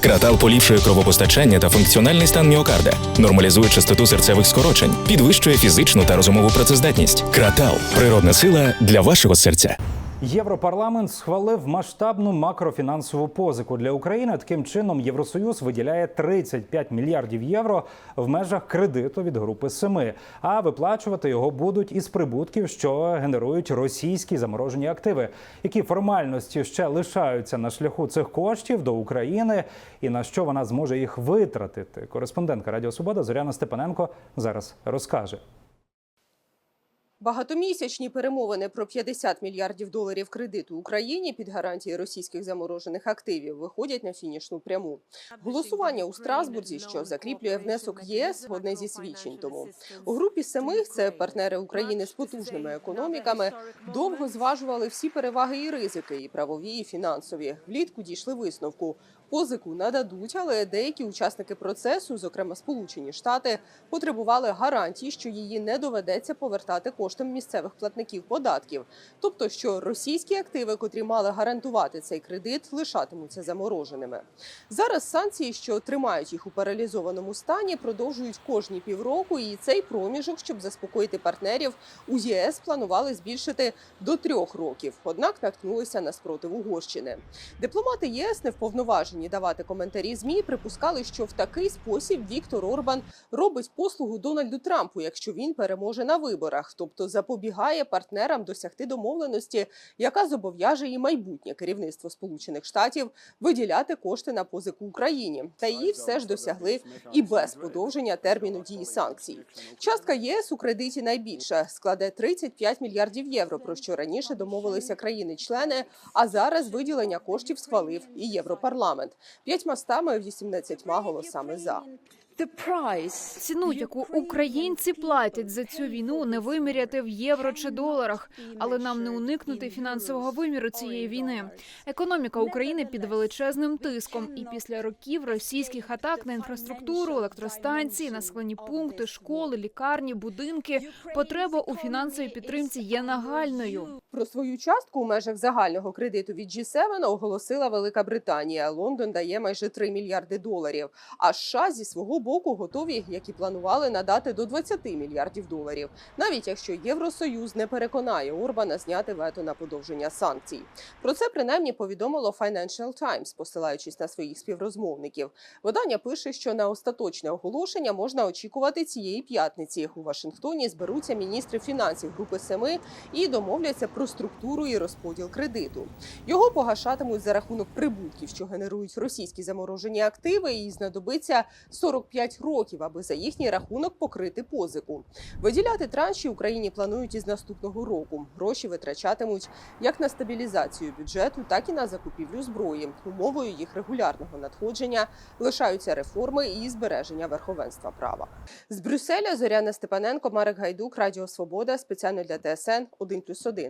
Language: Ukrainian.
Кратал поліпшує кровопостачання та функціональний стан міокарда, нормалізує частоту серцевих скорочень, підвищує фізичну та розумову працездатність. Кратал природна сила для вашого серця. Європарламент схвалив масштабну макрофінансову позику для України. Таким чином, Євросоюз виділяє 35 мільярдів євро в межах кредиту від групи Семи. А виплачувати його будуть із прибутків, що генерують російські заморожені активи. Які формальності ще лишаються на шляху цих коштів до України, і на що вона зможе їх витратити? Кореспондентка Радіо Свобода Зоряна Степаненко зараз розкаже. Багатомісячні перемовини про 50 мільярдів доларів кредиту Україні під гарантії російських заморожених активів виходять на фінішну пряму. Голосування у Страсбурзі, що закріплює внесок ЄС, одне зі свідчень тому. У групі семи це партнери України з потужними економіками. Довго зважували всі переваги і ризики, і правові, і фінансові. Влітку дійшли висновку. Позику нададуть, але деякі учасники процесу, зокрема Сполучені Штати, потребували гарантій, що її не доведеться повертати коштом місцевих платників податків, тобто, що російські активи, котрі мали гарантувати цей кредит, лишатимуться замороженими. Зараз санкції, що тримають їх у паралізованому стані, продовжують кожні півроку. І цей проміжок, щоб заспокоїти партнерів, у ЄС планували збільшити до трьох років. Однак наткнулися на спротив Угорщини. Дипломати єС не вповноважені давати коментарі змі. Припускали, що в такий спосіб Віктор Орбан робить послугу Дональду Трампу, якщо він переможе на виборах, тобто запобігає партнерам досягти домовленості, яка зобов'яже і майбутнє керівництво Сполучених Штатів виділяти кошти на позику Україні. Та її все ж досягли і без подовження терміну дії санкцій. Частка ЄС у кредиті найбільша складе 35 мільярдів євро, про що раніше домовилися країни-члени. А зараз виділення коштів схвалив і Європарламент п'ятьма стами 18 голосами за. Ціну, яку українці платять за цю війну, не виміряти в євро чи доларах, але нам не уникнути фінансового виміру цієї війни. Економіка України під величезним тиском, і після років російських атак на інфраструктуру, електростанції, населені пункти, школи, лікарні, будинки. Потреба у фінансовій підтримці є нагальною. Про свою частку у межах загального кредиту від G7 оголосила Велика Британія. Лондон дає майже 3 мільярди доларів. А США зі свого боку готові, як і планували, надати до 20 мільярдів доларів, навіть якщо Євросоюз не переконає Орбана зняти вето на подовження санкцій. Про це принаймні повідомило Financial Times, посилаючись на своїх співрозмовників. Видання пише, що на остаточне оголошення можна очікувати цієї п'ятниці. У Вашингтоні зберуться міністри фінансів групи Семи і домовляться про структуру і розподіл кредиту. Його погашатимуть за рахунок прибутків, що генерують російські заморожені активи, і знадобиться 45 років, аби за їхній рахунок покрити позику. Виділяти транші Україні планують із наступного року. Гроші витрачатимуть як на стабілізацію бюджету, так і на закупівлю зброї. Умовою їх регулярного надходження лишаються реформи і збереження верховенства права. З Брюсселя Зоряна Степаненко, Марек Гайдук, Радіо Свобода спеціально для ТСН 1+,1.